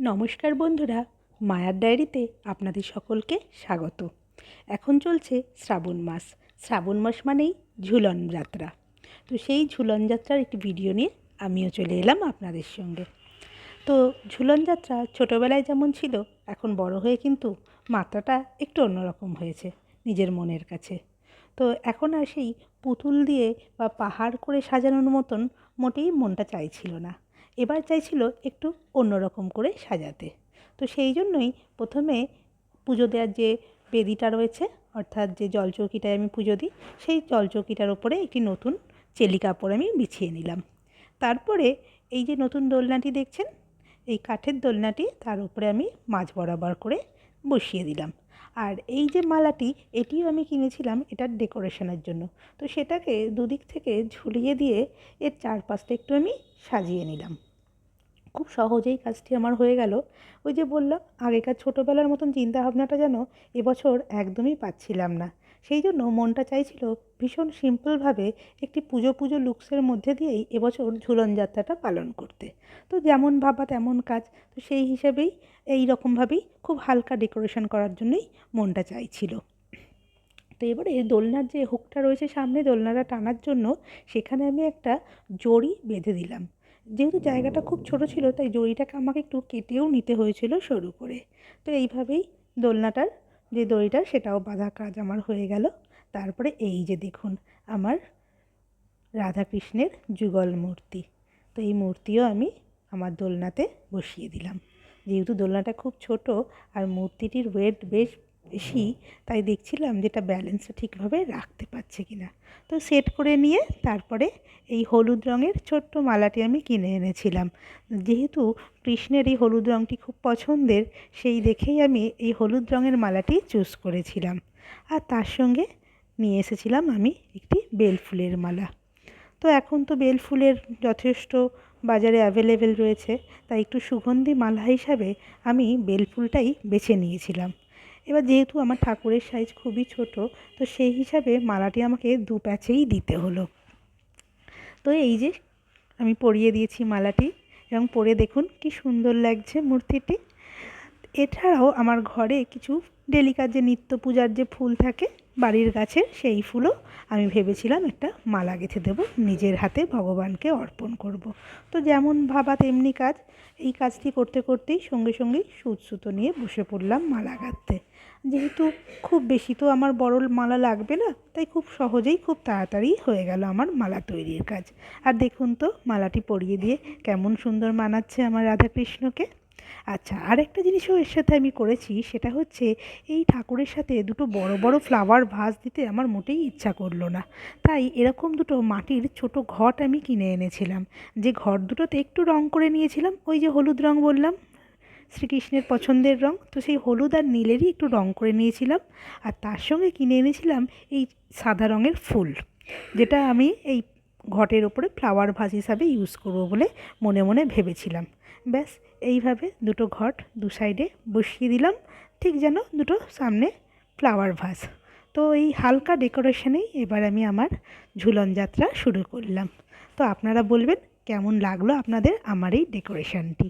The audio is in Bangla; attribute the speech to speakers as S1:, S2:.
S1: নমস্কার বন্ধুরা, মায়ার ডায়েরিতে আপনাদের সকলকে স্বাগত। এখন চলছে শ্রাবণ মাস। শ্রাবণ মাস মানেই ঝুলন যাত্রা। তো সেই ঝুলন যাত্রার একটি ভিডিও নিয়ে আমিও চলে এলাম আপনাদের সঙ্গে। তো ঝুলন যাত্রা ছোটোবেলায় যেমন ছিল, এখন বড় হয়ে কিন্তু মাত্রাটা একটু অন্যরকম হয়েছে নিজের মনের কাছে। তো এখন আর সেই পুতুল দিয়ে বা পাহাড় করে সাজানোর মতন মোটেই মনটা চাইছিল না। এবার চাইছিল একটু অন্যরকম করে সাজাতে। তো সেই জন্যই প্রথমে পুজো দেওয়ার যে বেদিটা রয়েছে, অর্থাৎ যে জলচৌকিটায় আমি পুজো দিই, সেই জলচৌকিটার ওপরে একটি নতুন চেলি কাপড় আমি বিছিয়ে নিলাম। তারপরে এই যে নতুন দোলনাটি দেখছেন, এই কাঠের দোলনাটি তার উপরে আমি মাঝ বরাবর করে বসিয়ে দিলাম। আর এই যে মালাটি, এটিও আমি কিনেছিলাম এটার ডেকোরেশনের জন্য। তো সেটাকে দুদিক থেকে ঝুলিয়ে দিয়ে এর চারপাশটা একটু আমি সাজিয়ে নিলাম। খুব সহজেই কাজটি আমার হয়ে গেল। ওই যে বললাম, আগেকার ছোটোবেলার মতন চিন্তাভাবনাটা যেন এবছর একদমই পাচ্ছিলাম না। সেই জন্য মনটা চাইছিল ভীষণ সিম্পলভাবে একটি পুজো পুজো লুকসের মধ্যে দিয়েই এবছর ঝুলন যাত্রাটা পালন করতে। তো যেমন ভাবা তেমন কাজ, তো সেই হিসেবেই এই রকমভাবেই খুব হালকা ডেকোরেশন করার জন্যই মনটা চাইছিল। তো এবারে দোলনার যে হুকটা রয়েছে সামনে দোলনাটা টানার জন্য সেখানে আমি একটা জড়ি বেঁধে দিলাম। যেহেতু জায়গাটা খুব ছোট ছিল, তাই জড়িটাকে আমাকে একটু কেটেও নিতে হয়েছিল সরু করে। তো এইভাবেই দোলনাটার যে দড়িটা, সেটাও বাঁধা কাজ আমার হয়ে গেল। তারপরে এই যে দেখুন, আমার রাধাকৃষ্ণের যুগল মূর্তি। তো এই মূর্তিও আমি আমার দোলনাতে বসিয়ে দিলাম। যেহেতু দোলনাটা খুব ছোট, আর মূর্তিটির ওয়েট বেশ বেশি তাই দেখছিলাম যেটা ব্যালেন্সটা ঠিকভাবে রাখতে পারছে কি না তো সেট করে নিয়ে তারপরে এই হলুদ রঙের ছোট্ট মালাটি আমি কিনে এনেছিলাম। যেহেতু কৃষ্ণের এই হলুদ রঙটি খুব পছন্দের, সেই দেখেই আমি এই হলুদ রঙের মালাটি চুজ করেছিলাম। আর তার সঙ্গে নিয়ে এসেছিলাম আমি একটি বেল ফুলের মালা। তো এখন তো বেল ফুলের যথেষ্ট বাজারে অ্যাভেলেবেল রয়েছে, তাই একটু সুগন্ধি মালা হিসাবে আমি বেল ফুলটাই বেছে নিয়েছিলাম। এবার যেহেতু আমার ঠাকুরের সাইজ খুবই ছোট, তো সেই হিসাবে মালাটি আমাকে দু প্যাচেই দিতে হলো। তো এই যে আমি পরিয়ে দিয়েছি মালাটি এবং পরে দেখুন কি সুন্দর লাগছে মূর্তিটি। এছাড়াও আমার ঘরে কিছু ডেলিকার যে নিত্য পূজার যে ফুল থাকে বাড়ির গাছের সেই ফুলও আমি ভেবেছিলাম একটা মালা গেঁথে দেবো, নিজের হাতে ভগবানকে অর্পণ করব। তো যেমন ভাবা তেমনি কাজ, এই কাজটি করতে করতেই সঙ্গে সঙ্গেই সুচ সুতো নিয়ে বসে পড়লাম মালা গাঁথতে। যেহেতু খুব বেশি তো আমার বড় মালা লাগবে না, তাই খুব সহজেই খুব তাড়াতাড়ি হয়ে গেল আমার মালা তৈরির কাজ। আর দেখুন তো মালাটি পরিয়ে দিয়ে কেমন সুন্দর মানাচ্ছে আমার রাধাকৃষ্ণকে। আচ্ছা আর একটা জিনিসও এর সাথে আমি করেছি, সেটা হচ্ছে এই ঠাকুরের সাথে দুটো বড় বড় ফ্লাওয়ার ভাস দিতে আমার মোটেই ইচ্ছা করল না। তাই এরকম দুটো মাটির ছোট ঘট আমি কিনে এনেছিলাম। যে ঘর দুটোতে একটু রং করে নিয়েছিলাম, ওই যে হলুদ রং বললাম। শ্রীকৃষ্ণের পছন্দের রং, তো সেই হলুদ আর নীলেরই একটু রং করে নিয়েছিলাম। আর তার সঙ্গে কিনে এনেছিলাম এই সাদা রঙের ফুল, যেটা আমি এই ঘটের ওপরে ফ্লাওয়ার ভাস হিসাবে ইউজ করব বলে মনে মনে ভেবেছিলাম। ব্যাস, এইভাবে দুটো ঘট দু সাইডে বসিয়ে দিলাম, ঠিক যেন দুটো সামনে ফ্লাওয়ার ভাস তো এই হালকা ডেকোরেশনেই এবার আমি আমার ঝুলন যাত্রা শুরু করলাম। তো আপনারা বলবেন, কেমন লাগল আপনাদের আমার এই ডেকোরেশনটি